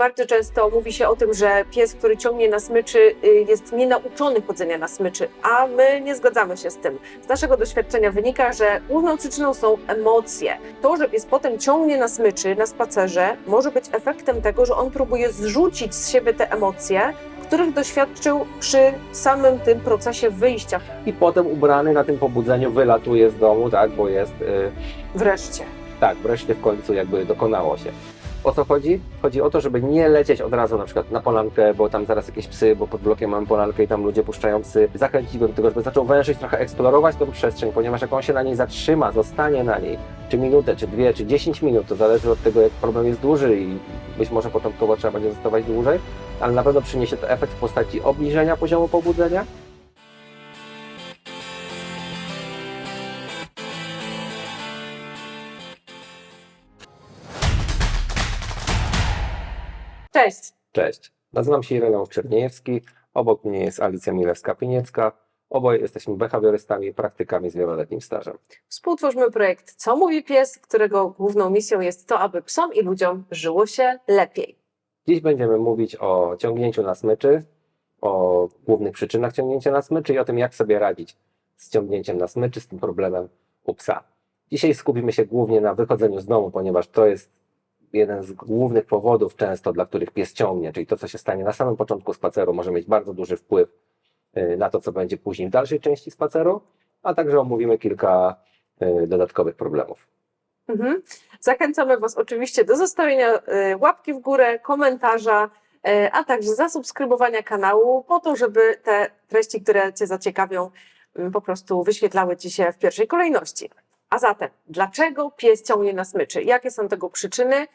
Bardzo często mówi się o tym, że pies, który ciągnie na smyczy, y, jest nienauczony chodzenia na smyczy, a my nie zgadzamy się z tym. Z naszego doświadczenia wynika, że główną przyczyną są emocje. To, że pies potem ciągnie na smyczy, na spacerze, może być efektem tego, że on próbuje zrzucić z siebie te emocje, których doświadczył przy samym tym procesie wyjścia. I potem ubrany na tym pobudzeniu wylatuje z domu, tak, bo jest, y, Wreszcie. tak, wreszcie w końcu jakby dokonało się. O co chodzi? Chodzi o to, żeby nie lecieć od razu na przykład na polankę, bo tam zaraz jakieś psy, bo pod blokiem mamy polankę i tam ludzie puszczają psy. Zachęcić go do tego, żeby zaczął wężyć, trochę eksplorować tą przestrzeń, ponieważ jak on się na niej zatrzyma, zostanie na niej, czy minutę, czy dwie, czy dziesięć minut, to zależy od tego, jak problem jest duży i być może początkowo trzeba będzie zostawać dłużej, ale na pewno przyniesie to efekt w postaci obniżenia poziomu pobudzenia, Cześć. Cześć, nazywam się Ireneusz Czerniejewski, obok mnie jest Alicja Milewska-Piniecka. Oboje jesteśmy behawiorystami i praktykami z wieloletnim stażem. Współtwórzmy projekt Co mówi pies, którego główną misją jest to, aby psom i ludziom żyło się lepiej. Dziś będziemy mówić o ciągnięciu na smyczy, o głównych przyczynach ciągnięcia na smyczy i o tym, jak sobie radzić z ciągnięciem na smyczy, z tym problemem u psa. Dzisiaj skupimy się głównie na wychodzeniu z domu, ponieważ to jest jeden z głównych powodów często, dla których pies ciągnie, czyli to, co się stanie na samym początku spaceru, może mieć bardzo duży wpływ y, na to, co będzie później w dalszej części spaceru, a także omówimy kilka y, dodatkowych problemów. Mhm. Zachęcamy Was oczywiście do zostawienia y, łapki w górę, komentarza, a także zasubskrybowania kanału, po to, żeby te treści, które Cię zaciekawią, po prostu wyświetlały Ci się w pierwszej kolejności. A zatem, dlaczego pies ciągnie na smyczy? Jakie są tego przyczyny?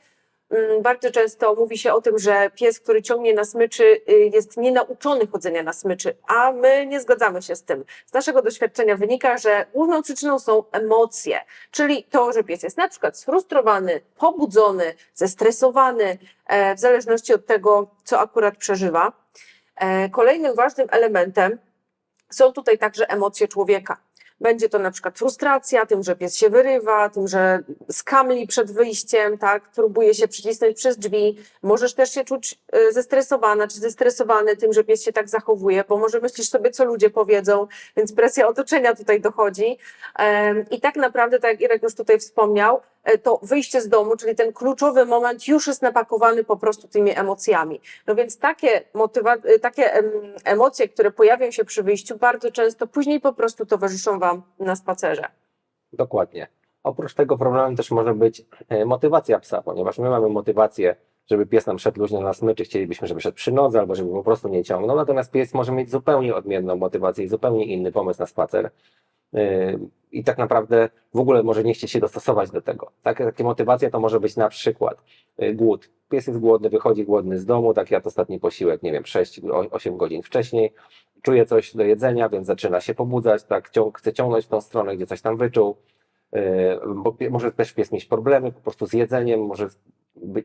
Mm, Bardzo często mówi się o tym, że pies, który ciągnie na smyczy, y, jest nienauczony chodzenia na smyczy, a my nie zgadzamy się z tym. Z naszego doświadczenia wynika, że główną przyczyną są emocje, czyli to, że pies jest na przykład sfrustrowany, pobudzony, zestresowany, e, w zależności od tego, co akurat przeżywa. E, Kolejnym ważnym elementem są tutaj także emocje człowieka. Będzie to na przykład frustracja tym, że pies się wyrywa, tym, że skamli przed wyjściem, tak, próbuje się przycisnąć przez drzwi. Możesz też się czuć e, zestresowana czy zestresowany tym, że pies się tak zachowuje, bo może myślisz sobie, co ludzie powiedzą, więc presja otoczenia tutaj dochodzi. I tak naprawdę, tak jak Irek już tutaj wspomniał, to wyjście z domu, czyli ten kluczowy moment już jest napakowany po prostu tymi emocjami. No więc takie, motywa- e, takie em, emocje, które pojawią się przy wyjściu, bardzo często później po prostu towarzyszą Wam na spacerze. Dokładnie. Oprócz tego problemem też może być e, motywacja psa, ponieważ my mamy motywację, żeby pies nam szedł luźno na smyczy, chcielibyśmy, żeby szedł przy nodze albo żeby po prostu nie ciągnął, natomiast pies może mieć zupełnie odmienną motywację i zupełnie inny pomysł na spacer. Yy, I tak naprawdę w ogóle może nie chcieć się dostosować do tego. Takie, takie motywacje to może być na przykład yy, głód. Pies jest głodny, wychodzi głodny z domu, tak jadł ostatni posiłek, nie wiem, 6-8 godzin wcześniej, czuje coś do jedzenia, więc zaczyna się pobudzać, tak, chce ciągnąć w tą stronę, gdzie coś tam wyczuł. Yy, Bo może też pies mieć problemy po prostu z jedzeniem, może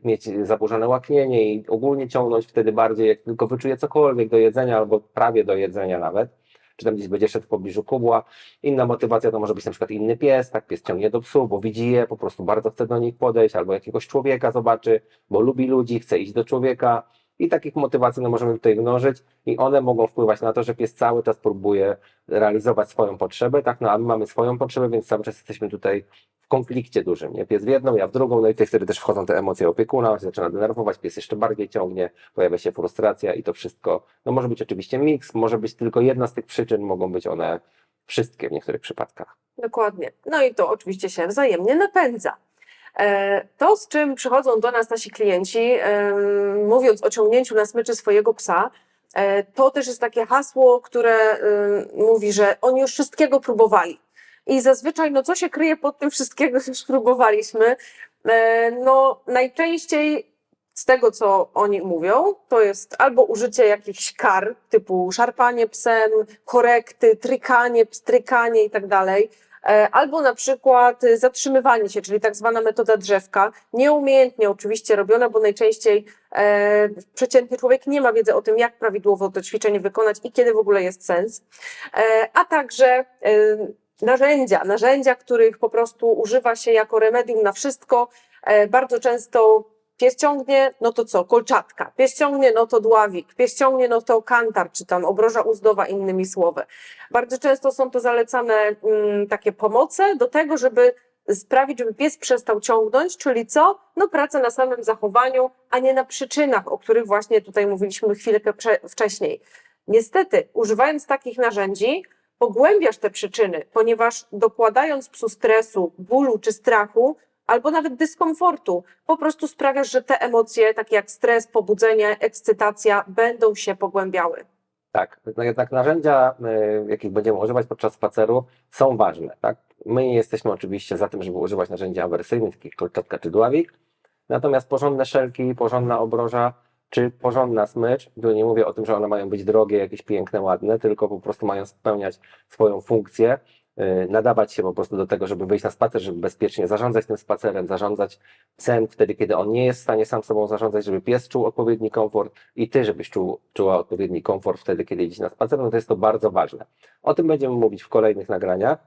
mieć zaburzone łaknienie i ogólnie ciągnąć wtedy bardziej, jak tylko wyczuje cokolwiek do jedzenia albo prawie do jedzenia nawet, czy tam gdzieś będzie szedł w pobliżu kubła. Inna motywacja to może być na przykład inny pies, tak, pies ciągnie do psów, bo widzi je, po prostu bardzo chce do nich podejść, albo jakiegoś człowieka zobaczy, bo lubi ludzi, chce iść do człowieka. I takich motywacji no, możemy tutaj mnożyć i one mogą wpływać na to, że pies cały czas próbuje realizować swoją potrzebę, tak, no a my mamy swoją potrzebę, więc cały czas jesteśmy tutaj w konflikcie dużym, nie? Pies w jedną, ja w drugą, no i tutaj wtedy też wchodzą te emocje opiekuna, zaczyna denerwować, pies jeszcze bardziej ciągnie, pojawia się frustracja i to wszystko, no może być oczywiście miks, może być tylko jedna z tych przyczyn, mogą być one wszystkie w niektórych przypadkach. Dokładnie. No i to oczywiście się wzajemnie napędza. E, To, z czym przychodzą do nas nasi klienci, em, mówiąc o ciągnięciu na smyczy swojego psa, e, to też jest takie hasło, które mówi, że oni już wszystkiego próbowali. I zazwyczaj, no co się kryje pod tym wszystkiego, już próbowaliśmy? E, No najczęściej z tego, co oni mówią, to jest albo użycie jakichś kar, typu szarpanie psem, korekty, trykanie, pstrykanie i tak dalej, E, albo na przykład y, zatrzymywanie się, czyli tak zwana metoda drzewka, nieumiejętnie oczywiście robiona, bo najczęściej e, przeciętny człowiek nie ma wiedzy o tym, jak prawidłowo to ćwiczenie wykonać i kiedy w ogóle jest sens, e, a także e, narzędzia, narzędzia, których po prostu używa się jako remedium na wszystko. E, bardzo często Pies ciągnie, no to co? Kolczatka. Pies ciągnie, no to dławik. Pies ciągnie, no to kantar, czy tam obroża uzdowa, innymi słowy. Bardzo często są to zalecane mm, takie pomoce do tego, żeby sprawić, żeby pies przestał ciągnąć, czyli co? No praca na samym zachowaniu, a nie na przyczynach, o których właśnie tutaj mówiliśmy chwilkę wcześniej. Niestety, używając takich narzędzi, pogłębiasz te przyczyny, ponieważ dokładając psu stresu, bólu czy strachu, albo nawet dyskomfortu, po prostu sprawiasz, że te emocje, takie jak stres, pobudzenie, ekscytacja, będą się pogłębiały. Tak, no jednak narzędzia, y, jakich będziemy używać podczas spaceru, są ważne. Tak? My nie jesteśmy oczywiście za tym, żeby używać narzędzi awersyjnych, takich kolczatka czy dławik, natomiast porządne szelki, porządna obroża czy porządna smycz, tu nie mówię o tym, że one mają być drogie, jakieś piękne, ładne, tylko po prostu mają spełniać swoją funkcję, nadawać się po prostu do tego, żeby wyjść na spacer, żeby bezpiecznie zarządzać tym spacerem, zarządzać psem wtedy, kiedy on nie jest w stanie sam sobą zarządzać, żeby pies czuł odpowiedni komfort i ty, żebyś czuł, czuła odpowiedni komfort wtedy, kiedy idziesz na spacer, no to jest to bardzo ważne. O tym będziemy mówić w kolejnych nagraniach.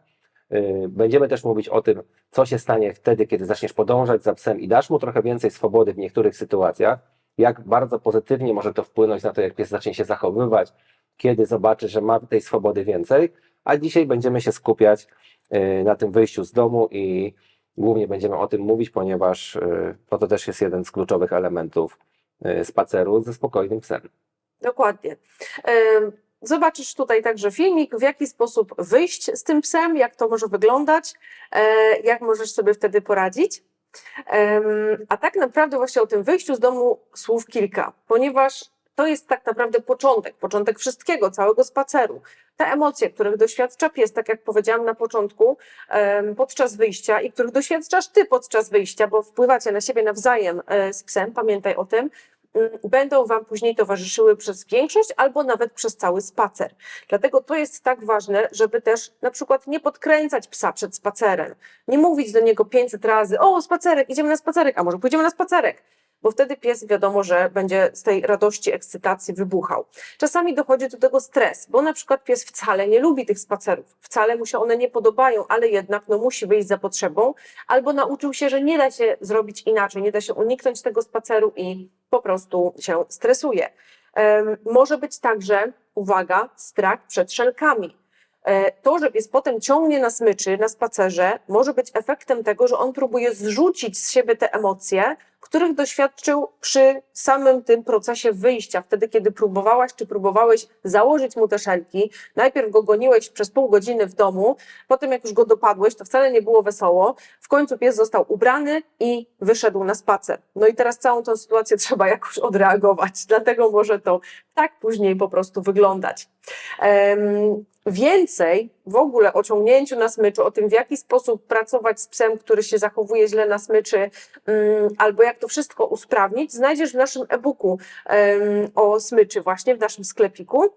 Yy, Będziemy też mówić o tym, co się stanie wtedy, kiedy zaczniesz podążać za psem i dasz mu trochę więcej swobody w niektórych sytuacjach, jak bardzo pozytywnie może to wpłynąć na to, jak pies zacznie się zachowywać, kiedy zobaczy, że ma tej swobody więcej. A dzisiaj będziemy się skupiać yy, na tym wyjściu z domu i głównie będziemy o tym mówić, ponieważ yy, no to też jest jeden z kluczowych elementów yy, spaceru ze spokojnym psem. Dokładnie. Zobaczysz tutaj także filmik, w jaki sposób wyjść z tym psem, jak to może wyglądać, jak możesz sobie wtedy poradzić. A tak naprawdę właśnie o tym wyjściu z domu słów kilka, ponieważ to jest tak naprawdę początek, początek wszystkiego, całego spaceru. Te emocje, których doświadcza pies, tak jak powiedziałam na początku, podczas wyjścia i których doświadczasz ty podczas wyjścia, bo wpływacie na siebie nawzajem e, z psem, pamiętaj o tym, mm, będą Wam później towarzyszyły przez większość albo nawet przez cały spacer. Dlatego to jest tak ważne, żeby też na przykład nie podkręcać psa przed spacerem, nie mówić do niego 500 razy, o spacerek, idziemy na spacerek, a może pójdziemy na spacerek, bo wtedy pies wiadomo, że będzie z tej radości, ekscytacji wybuchał. Czasami dochodzi do tego stres, bo na przykład pies wcale nie lubi tych spacerów, wcale mu się one nie podobają, ale jednak no, musi wyjść za potrzebą, albo nauczył się, że nie da się zrobić inaczej, nie da się uniknąć tego spaceru i po prostu się stresuje. Może być także, uwaga, strach przed szelkami. E, To, że pies potem ciągnie na smyczy, na spacerze, może być efektem tego, że on próbuje zrzucić z siebie te emocje, których doświadczył przy samym tym procesie wyjścia. Wtedy, kiedy próbowałaś czy próbowałeś założyć mu te szelki, najpierw go goniłeś przez pół godziny w domu, potem jak już go dopadłeś, to wcale nie było wesoło. W końcu pies został ubrany i wyszedł na spacer. No i teraz całą tą sytuację trzeba jakoś odreagować, dlatego może to tak później po prostu wyglądać. Więcej w ogóle o ciągnięciu na smyczu, o tym, w jaki sposób pracować z psem, który się zachowuje źle na smyczy, mm, albo jak to wszystko usprawnić, znajdziesz w naszym e-booku o smyczy, właśnie w naszym sklepiku.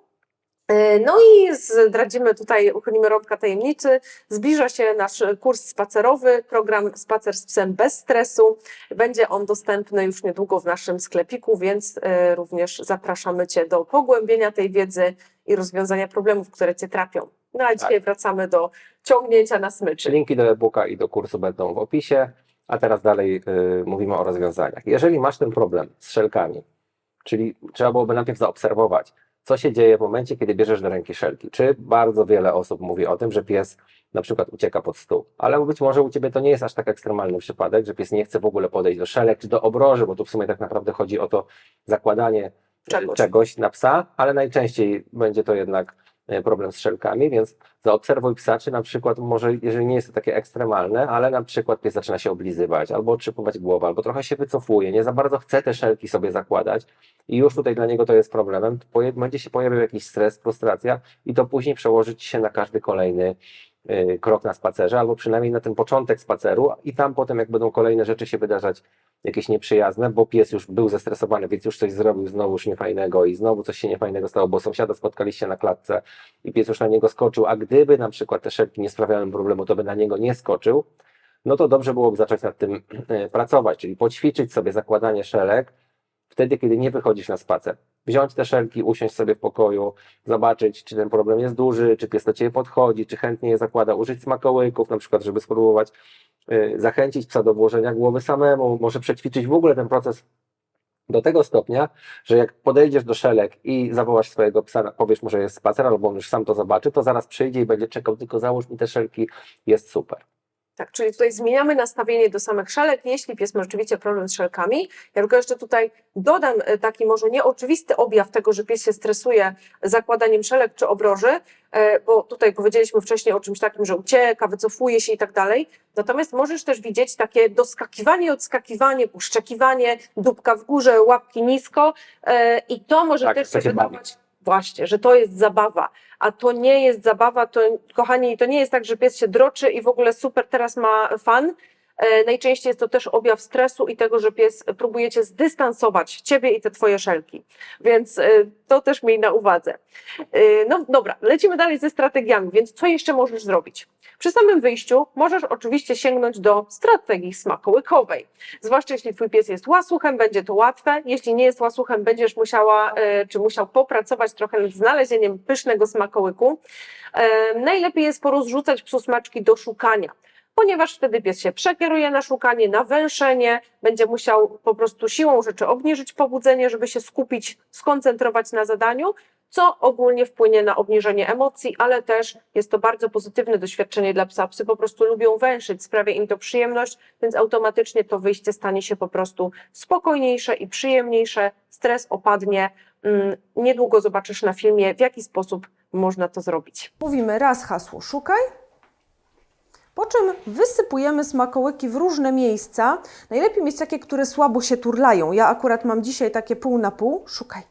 E, No i zdradzimy tutaj, uchylimy rąbka tajemnicy. Zbliża się nasz kurs spacerowy, program Spacer z psem bez stresu. Będzie on dostępny już niedługo w naszym sklepiku, więc e, również zapraszamy Cię do pogłębienia tej wiedzy i rozwiązania problemów, które Cię trapią. No a dzisiaj wracamy do ciągnięcia na smyczy. Linki do e-booka i do kursu będą w opisie, a teraz dalej y, mówimy o rozwiązaniach. Jeżeli masz ten problem z szelkami, czyli trzeba byłoby najpierw zaobserwować, co się dzieje w momencie, kiedy bierzesz do ręki szelki. Czy bardzo wiele osób mówi o tym, że pies na przykład ucieka pod stół, ale być może u Ciebie to nie jest aż tak ekstremalny przypadek, że pies nie chce w ogóle podejść do szelek czy do obroży, bo tu w sumie tak naprawdę chodzi o to zakładanie Czegoś. czegoś na psa, ale najczęściej będzie to jednak y, problem z szelkami, więc zaobserwuj psa, czy na przykład może, jeżeli nie jest to takie ekstremalne, ale na przykład pies zaczyna się oblizywać, albo otrzypywać głowę, albo trochę się wycofuje, nie za bardzo chce te szelki sobie zakładać i już tutaj dla niego to jest problemem, będzie się pojawiał jakiś stres, frustracja i to później przełożyć się na każdy kolejny krok na spacerze, albo przynajmniej na ten początek spaceru i tam potem jak będą kolejne rzeczy się wydarzać jakieś nieprzyjazne, bo pies już był zestresowany, więc już coś zrobił znowu już niefajnego i znowu coś się niefajnego stało, bo sąsiada spotkaliście na klatce i pies już na niego skoczył, a gdyby na przykład te szelki nie sprawiały mu problemu, to by na niego nie skoczył, no to dobrze byłoby zacząć nad tym e, pracować, czyli poćwiczyć sobie zakładanie szelek wtedy, kiedy nie wychodzisz na spacer. Wziąć te szelki, usiąść sobie w pokoju, zobaczyć, czy ten problem jest duży, czy pies do ciebie podchodzi, czy chętnie je zakłada, użyć smakołyków, na przykład, żeby spróbować y, zachęcić psa do włożenia głowy samemu, może przećwiczyć w ogóle ten proces do tego stopnia, że jak podejdziesz do szelek i zawołasz swojego psa, powiesz mu, że jest spacer, albo on już sam to zobaczy, to zaraz przyjdzie i będzie czekał, tylko załóż mi te szelki, jest super. Tak, czyli tutaj zmieniamy nastawienie do samych szelek, jeśli pies ma rzeczywiście problem z szelkami. Ja tylko jeszcze tutaj dodam e, taki może nieoczywisty objaw tego, że pies się stresuje zakładaniem szelek czy obroży, e, bo tutaj powiedzieliśmy wcześniej o czymś takim, że ucieka, wycofuje się i tak dalej. Natomiast możesz też widzieć takie doskakiwanie, odskakiwanie, puszczekiwanie, dupka w górze, łapki nisko e, i to może Tak, też chce się wydawać właśnie, że to jest zabawa, a to nie jest zabawa, to kochani, to nie jest tak, że pies się droczy i w ogóle super, teraz ma fan. E, Najczęściej jest to też objaw stresu i tego, że pies próbuje cię zdystansować, ciebie i te twoje szelki. Więc e, to też miej na uwadze. E, No dobra, lecimy dalej ze strategiami, więc co jeszcze możesz zrobić? Przy samym wyjściu możesz oczywiście sięgnąć do strategii smakołykowej. Zwłaszcza jeśli twój pies jest łasuchem, będzie to łatwe. Jeśli nie jest łasuchem, będziesz musiała, czy musiał popracować trochę nad znalezieniem pysznego smakołyku. Najlepiej jest porozrzucać psu smaczki do szukania, ponieważ wtedy pies się przekieruje na szukanie, na węszenie, będzie musiał po prostu siłą rzeczy obniżyć pobudzenie, żeby się skupić, skoncentrować na zadaniu, co ogólnie wpłynie na obniżenie emocji, ale też jest to bardzo pozytywne doświadczenie dla psa. Psy po prostu lubią węszyć, sprawia im to przyjemność, więc automatycznie to wyjście stanie się po prostu spokojniejsze i przyjemniejsze, stres opadnie. Mm, Niedługo zobaczysz na filmie, w jaki sposób można to zrobić. Mówimy raz hasło szukaj, po czym wysypujemy smakołyki w różne miejsca. Najlepiej mieć takie, które słabo się turlają. Ja akurat mam dzisiaj takie pół na pół. Szukaj.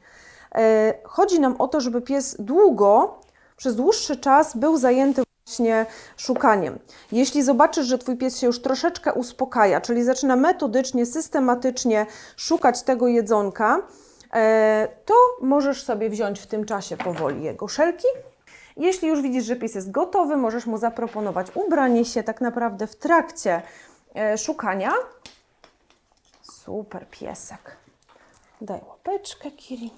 E, Chodzi nam o to, żeby pies długo, przez dłuższy czas był zajęty właśnie szukaniem. Jeśli zobaczysz, że Twój pies się już troszeczkę uspokaja, czyli zaczyna metodycznie, systematycznie szukać tego jedzonka, e, to możesz sobie wziąć w tym czasie powoli jego szelki jeśli już widzisz, że pies jest gotowy, możesz mu zaproponować ubranie się tak naprawdę w trakcie e, szukania. Super piesek. Daj łapeczkę, Kiri.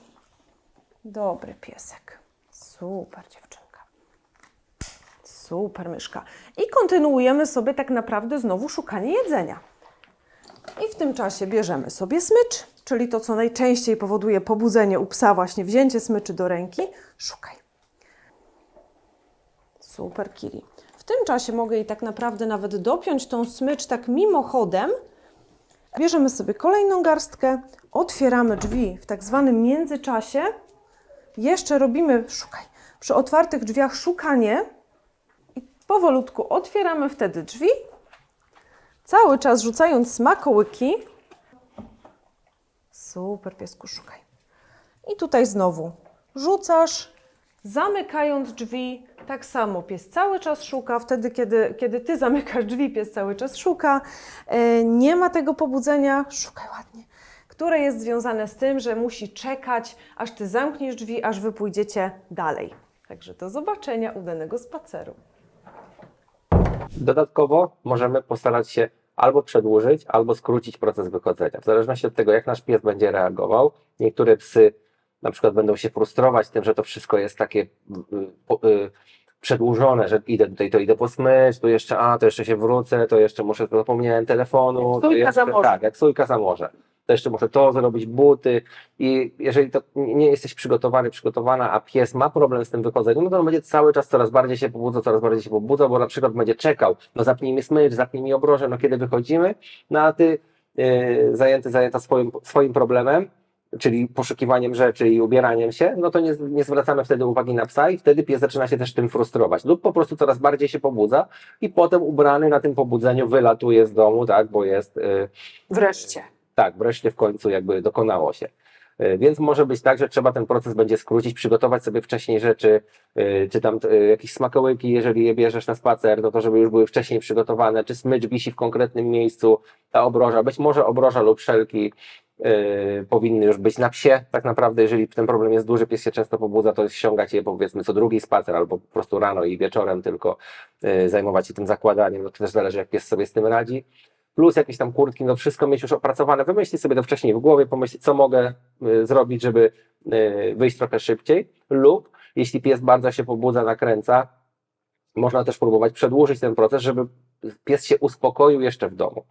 Dobry piesek. Super dziewczynka. Super myszka. I kontynuujemy sobie tak naprawdę znowu szukanie jedzenia. I w tym czasie bierzemy sobie smycz, czyli to, co najczęściej powoduje pobudzenie u psa, właśnie wzięcie smyczy do ręki. Szukaj. Super, Kiri. W tym czasie mogę jej tak naprawdę nawet dopiąć tą smycz tak mimochodem. Bierzemy sobie kolejną garstkę, otwieramy drzwi w tak zwanym międzyczasie. Jeszcze robimy, szukaj, przy otwartych drzwiach szukanie i powolutku otwieramy wtedy drzwi, cały czas rzucając smakołyki. Super, piesku, szukaj. I tutaj znowu rzucasz, zamykając drzwi. Tak samo pies cały czas szuka. Wtedy, kiedy, kiedy ty zamykasz drzwi, pies cały czas szuka. E, Nie ma tego pobudzenia, szukaj ładnie, które jest związane z tym, że musi czekać, aż ty zamkniesz drzwi, aż wy pójdziecie dalej. Także do zobaczenia, udanego spaceru. Dodatkowo możemy postarać się albo przedłużyć, albo skrócić proces wychodzenia. W zależności od tego, jak nasz pies będzie reagował. Niektóre psy na przykład będą się frustrować tym, że to wszystko jest takie y, przedłużone, że idę tutaj, to idę po smycz, tu jeszcze, a, to jeszcze się wrócę, to jeszcze muszę, zapomniałem telefonu. Jak sójka za morze. Tak, jak sójka za morze. To jeszcze muszę to zrobić, buty i jeżeli to nie jesteś przygotowany, przygotowana, a pies ma problem z tym wychodzeniem, no to on będzie cały czas coraz bardziej się pobudza, coraz bardziej się pobudza, bo na przykład będzie czekał, no zapnij mi smycz, zapnij mi obroże, no kiedy wychodzimy, no a ty yy, zajęty, zajęta swoim, swoim problemem, czyli poszukiwaniem rzeczy i ubieraniem się, no to nie, nie zwracamy wtedy uwagi na psa i wtedy pies zaczyna się też tym frustrować lub po prostu coraz bardziej się pobudza i potem ubrany na tym pobudzeniu wylatuje z domu, tak, bo jest... Yy, Wreszcie. tak, wreszcie w końcu jakby dokonało się. Y, Więc może być tak, że trzeba ten proces będzie skrócić, przygotować sobie wcześniej rzeczy, y, czy tam y, jakieś smakołyki, jeżeli je bierzesz na spacer, no to żeby już były wcześniej przygotowane, czy smycz wisi w konkretnym miejscu, ta obroża, być może obroża lub szelki y, powinny już być na psie, tak naprawdę, jeżeli ten problem jest duży, pies się często pobudza, to ściągać je powiedzmy co drugi spacer, albo po prostu rano i wieczorem tylko y, zajmować się tym zakładaniem, no to też zależy jak pies sobie z tym radzi plus jakieś tam kurtki, no wszystko mieć już opracowane, wymyślić sobie to wcześniej w głowie, pomyśleć, co mogę y, zrobić, żeby y, wyjść trochę szybciej, lub jeśli pies bardzo się pobudza, nakręca, Można też próbować przedłużyć ten proces, żeby pies się uspokoił jeszcze w domu.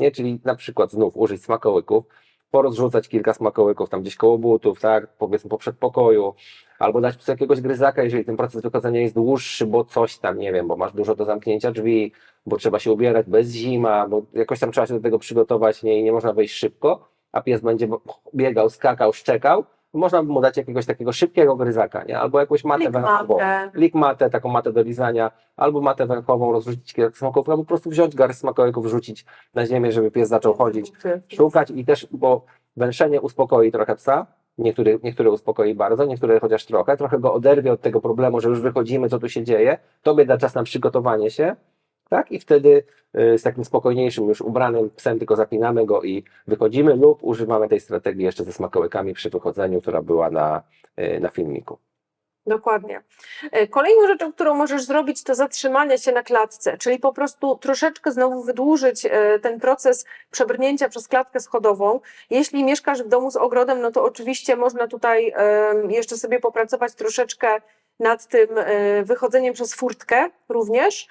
Nie? Czyli na przykład znów użyć smakołyków, porozrzucać kilka smakołyków tam gdzieś koło butów, tak, powiedzmy po przedpokoju, albo dać psu jakiegoś gryzaka, jeżeli ten proces wychodzenia jest dłuższy, bo coś tam, nie wiem, bo masz dużo do zamknięcia drzwi, bo trzeba się ubierać bez zima, bo jakoś tam trzeba się do tego przygotować, nie, i nie można wejść szybko, a pies będzie biegał, skakał, szczekał, można by mu dać jakiegoś takiego szybkiego gryzaka, nie? albo jakąś matę węchową, Likmatę. lik matę, taką matę do lizania, albo matę węchową, rozrzucić kilka smakołyków, albo po prostu wziąć garść smakołyków, wrzucić na ziemię, żeby pies zaczął chodzić, szukać i też, bo węszenie uspokoi trochę psa, niektóre, niektóre uspokoi bardzo, niektóre chociaż trochę, trochę go oderwie od tego problemu, że już wychodzimy, co tu się dzieje, tobie da czas na przygotowanie się, tak, i wtedy y, z takim spokojniejszym już ubranym psem tylko zapinamy go i wychodzimy lub używamy tej strategii jeszcze ze smakołykami przy wychodzeniu, która była na, y, na filmiku. Dokładnie. E, Kolejną rzeczą, którą możesz zrobić, to zatrzymanie się na klatce, czyli po prostu troszeczkę znowu wydłużyć e, ten proces przebrnięcia przez klatkę schodową. Jeśli mieszkasz w domu z ogrodem, no to oczywiście można tutaj jeszcze sobie popracować troszeczkę nad tym e, wychodzeniem przez furtkę również.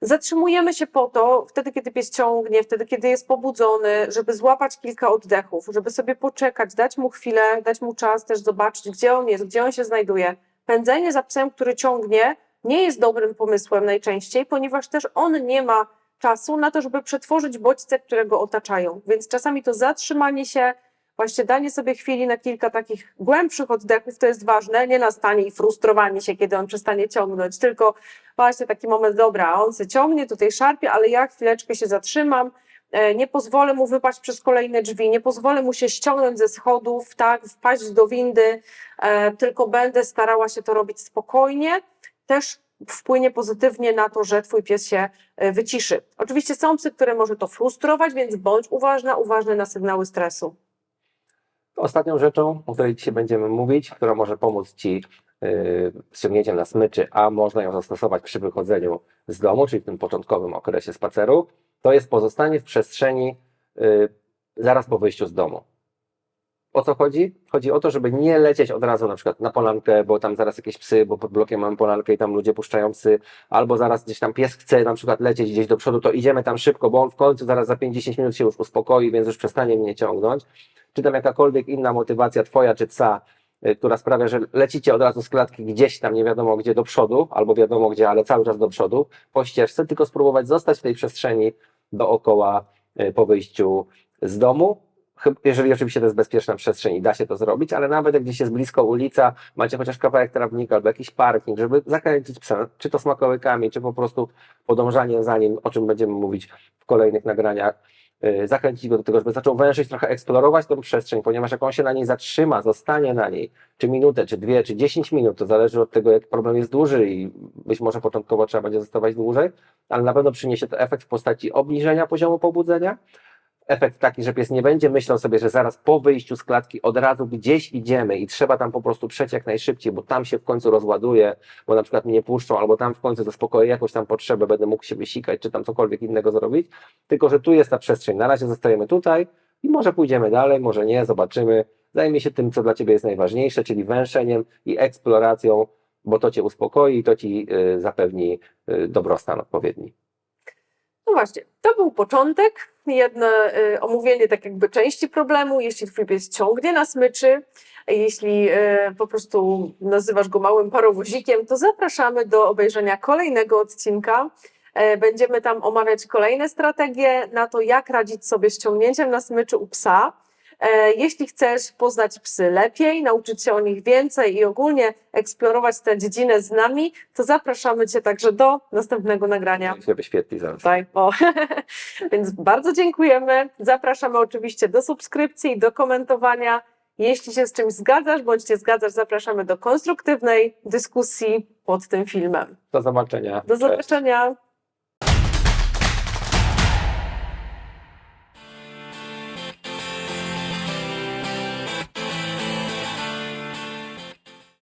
Zatrzymujemy się po to, wtedy kiedy pies ciągnie, wtedy kiedy jest pobudzony, żeby złapać kilka oddechów, żeby sobie poczekać, dać mu chwilę, dać mu czas też zobaczyć, gdzie on jest, gdzie on się znajduje. Pędzenie za psem, który ciągnie, nie jest dobrym pomysłem najczęściej, ponieważ też on nie ma czasu na to, żeby przetworzyć bodźce, które go otaczają. Więc czasami to zatrzymanie się, właśnie danie sobie chwili na kilka takich głębszych oddechów, to jest ważne, nie nastanie i frustrowanie się, kiedy on przestanie ciągnąć, tylko właśnie taki moment, dobra, on się ciągnie, tutaj szarpie, ale ja chwileczkę się zatrzymam, e, nie pozwolę mu wypaść przez kolejne drzwi, nie pozwolę mu się ściągnąć ze schodów, tak, wpaść do windy, e, tylko będę starała się to robić spokojnie, też wpłynie pozytywnie na to, że twój pies się e, wyciszy. Oczywiście są psy, które może to frustrować, więc bądź uważna, uważny na sygnały stresu. Ostatnią rzeczą, o której dzisiaj będziemy mówić, która może pomóc Ci yy, z ciągnięciem na smyczy, a można ją zastosować przy wychodzeniu z domu, czyli w tym początkowym okresie spaceru, to jest pozostanie w przestrzeni yy, zaraz po wyjściu z domu. O co chodzi? Chodzi o to, żeby nie lecieć od razu na przykład na polankę, bo tam zaraz jakieś psy, bo pod blokiem mamy polankę i tam ludzie puszczają psy, albo zaraz gdzieś tam pies chce na przykład lecieć gdzieś do przodu, to idziemy tam szybko, bo on w końcu zaraz za 50 minut się już uspokoi, więc już przestanie mnie ciągnąć. Czy tam jakakolwiek inna motywacja twoja czy psa, y, która sprawia, że lecicie od razu z klatki gdzieś tam nie wiadomo gdzie do przodu, albo wiadomo gdzie, ale cały czas do przodu, po ścieżce, tylko spróbować zostać w tej przestrzeni dookoła y, po wyjściu z domu. Jeżeli oczywiście to jest bezpieczna przestrzeń i da się to zrobić, ale nawet jak gdzieś jest blisko ulica, macie chociaż kawałek trawnika albo jakiś parking, żeby zakręcić psa, czy to smakołykami, czy po prostu podążaniem za nim, o czym będziemy mówić w kolejnych nagraniach, y, zachęcić go do tego, żeby zaczął wężyć, trochę eksplorować tą przestrzeń, ponieważ jak on się na niej zatrzyma, zostanie na niej, czy minutę, czy dwie, czy dziesięć minut, to zależy od tego, jak problem jest duży i być może początkowo trzeba będzie zostawać dłużej, ale na pewno przyniesie to efekt w postaci obniżenia poziomu pobudzenia, efekt taki, że pies nie będzie myślał sobie, że zaraz po wyjściu z klatki od razu gdzieś idziemy i trzeba tam po prostu przejść jak najszybciej, bo tam się w końcu rozładuje, bo na przykład mnie puszczą, albo tam w końcu zaspokoję jakąś tam potrzebę, będę mógł się wysikać, czy tam cokolwiek innego zrobić, tylko że tu jest ta przestrzeń. Na razie zostajemy tutaj i może pójdziemy dalej, może nie, zobaczymy. Zajmie się tym, co dla Ciebie jest najważniejsze, czyli węszeniem i eksploracją, bo to Cię uspokoi i to Ci y, zapewni y, dobrostan odpowiedni. No właśnie, to był początek, jedno y, omówienie tak jakby części problemu, jeśli twój pies ciągnie na smyczy, jeśli y, po prostu nazywasz go małym parowozikiem, to zapraszamy do obejrzenia kolejnego odcinka. E, Będziemy tam omawiać kolejne strategie na to, jak radzić sobie z ciągnięciem na smyczy u psa. E, Jeśli chcesz poznać psy lepiej, nauczyć się o nich więcej i ogólnie eksplorować tę dziedzinę z nami, to zapraszamy Cię także do następnego nagrania. Się wyświetli zaraz. Tutaj, o. Więc bardzo dziękujemy. Zapraszamy oczywiście do subskrypcji, do komentowania. Jeśli się z czymś zgadzasz bądź nie zgadzasz, zapraszamy do konstruktywnej dyskusji pod tym filmem. Do zobaczenia. Do Cześć. zobaczenia.